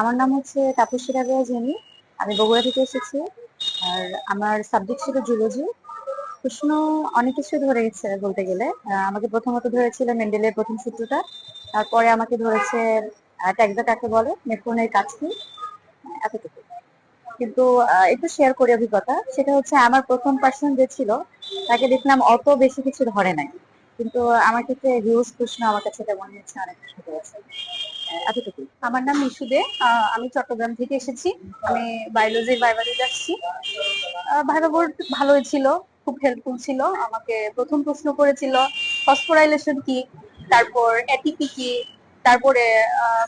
আমার নাম হচ্ছে তাপসী রাবেয়া জেনি। আমি বগুড়া থেকে এসেছি। আর আমার সাবজেক্ট ছিল জুলজি প্রশ্ন অনেক কিছু ধরে গেছে বলতে গেলে। আমাকে প্রথমত ধরেছিল মেন্ডেলের প্রথম সূত্রটা। তারপরে আমাকে ধরেছে ট্যাগদা কাকে বলে? নেফ্রনের কাজ কি? এতটুকু। কিন্তু একটু শেয়ার করি অভিজ্ঞতা। সেটা হচ্ছে, আমার প্রথম পার্সন যে ছিল, তাকে দেখলাম অত বেশি কিছু ধরে নাই। কিন্তু আমার ক্ষেত্রে হিউজ প্রশ্ন আমার কাছে এটা মনে হচ্ছে অনেক কিছু আহ, এতটুকু আমার নাম মিশুদে আহ, আমি চট্টগ্রাম থেকে এসেছি। আমি বায়োলজির ভাইবা যাচ্ছি। ভাইবা বোর্ড ভালোই ছিল খুব হেল্পফুল ছিল। আমাকে প্রথম প্রশ্ন করেছিল ফসফোরাইলেশন কি? তারপর এটিপি কি? তারপরে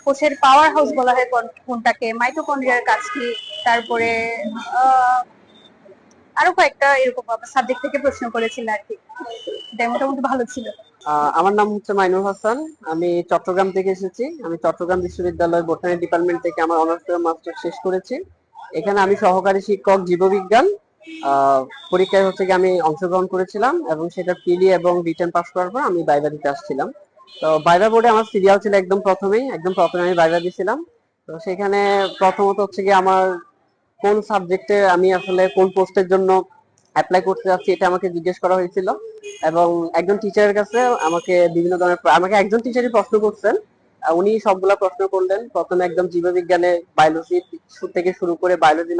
কোষের পাওয়ার হাউস বলা হয় কোন- কোনটাকে? মাইটোকন্ড্রিয়ার কাজ কি? তারপরে আহ, আরও কয়েকটা এরকম সাবজেক্ট থেকে প্রশ্ন করেছিল আর কি। মোটামুটি ভালো ছিল। আমার নাম হচ্ছে মাইনুর হাসান। আমি চট্টগ্রাম থেকে এসেছি। আমি চট্টগ্রাম বিশ্ববিদ্যালয় বোটানি ডিপার্টমেন্ট থেকে আমার অনার্স মাস্টার শেষ করেছি। এখানে আমি সহকারী শিক্ষক, জীববিজ্ঞান। পরীক্ষায় হচ্ছে কি আমি অংশগ্রহণ করেছিলাম এবং সেটা পিডি এবং রিটার্ন পাস করার পর আমি বাইবা দিতে আসছিলাম। তো বাইবা বোর্ডে আমার সিরিয়াল ছিল একদম প্রথমেই। একদম প্রথমে আমি বাইবা দিয়েছিলাম তো সেখানে প্রথমত হচ্ছে কি আমার কোন সাবজেক্টে আমি আসলে কোন পোস্টের জন্য অ্যাপ্লাই করতে যাচ্ছি এটা আমাকে জিজ্ঞেস করা হয়েছিল। এবং একজন টিচারের কাছে আমাকে বিভিন্ন ধরনের আমাকে একজন টিচারই প্রশ্ন করছেন। উনি সবগুলা প্রশ্ন করলেন। প্রথমে একদম জীববিজ্ঞানে বায়োলজি থেকে শুরু করে বায়োলজি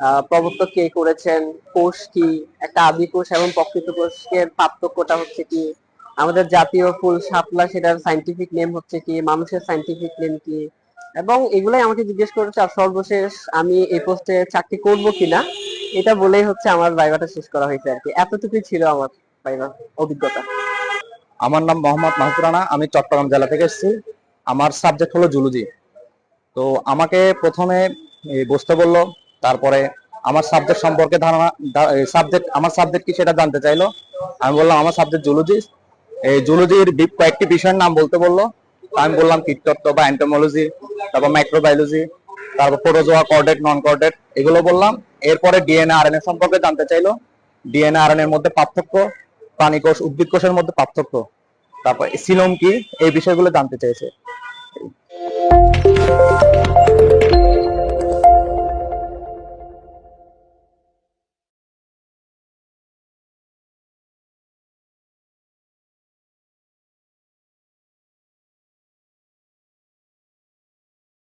আহ, প্রবর্তক কে করেছেন কোষ কি একটা আদি কোষ এবং প্রকৃত কোষের পার্থক্যটা হচ্ছে কি আমাদের জাতীয় ফুল শাপলা সেটার সাইন্টিফিক নেম হচ্ছে কি মানুষের সাইন্টিফিক নেম কি এবং এগুলাই আমাকে জিজ্ঞেস করেছে, আর সর্বশেষ আমি এই পোস্টে চাকরি করব কিনা? এটা বলেই হচ্ছে আমার ভাইভাটা শেষ করা হয়েছে আর কি। এতটুকুই ছিল আমার ভাইভার অভিজ্ঞতা। আমার নাম মোহাম্মদ মাহবুব রানা, আমি চট্টগ্রাম জেলা থেকে এসেছি। আমার সাবজেক্ট হলো জুলজি তো আমাকে প্রথমে বসতে বলল, তারপরে আমার সাবজেক্ট সম্পর্কে ধারণা সাবজেক্ট আমার সাবজেক্ট কি সেটা জানতে চাইলো। আমি বললাম, আমার সাবজেক্ট জুলজি এই জুলজির কয়েকটি বিষয়ের নাম বলতে বলল। আমি বললাম কীটতত্ত্ব বা অ্যান্টোমোলজি তারপর মাইক্রোবায়োলজি তারপর প্রোটোজোয়া কর্ডেট নন কর্ডেট এগুলো বললাম। এরপরে ডিএনএ আরএনএ সম্পর্কে জানতে চাইলো। ডিএনএ আরএনএ এর মধ্যে পার্থক্য প্রাণী কোষ উদ্ভিদ কোষের মধ্যে পার্থক্য। তারপর সিলোম কি, এই বিষয়গুলো জানতে চেয়েছে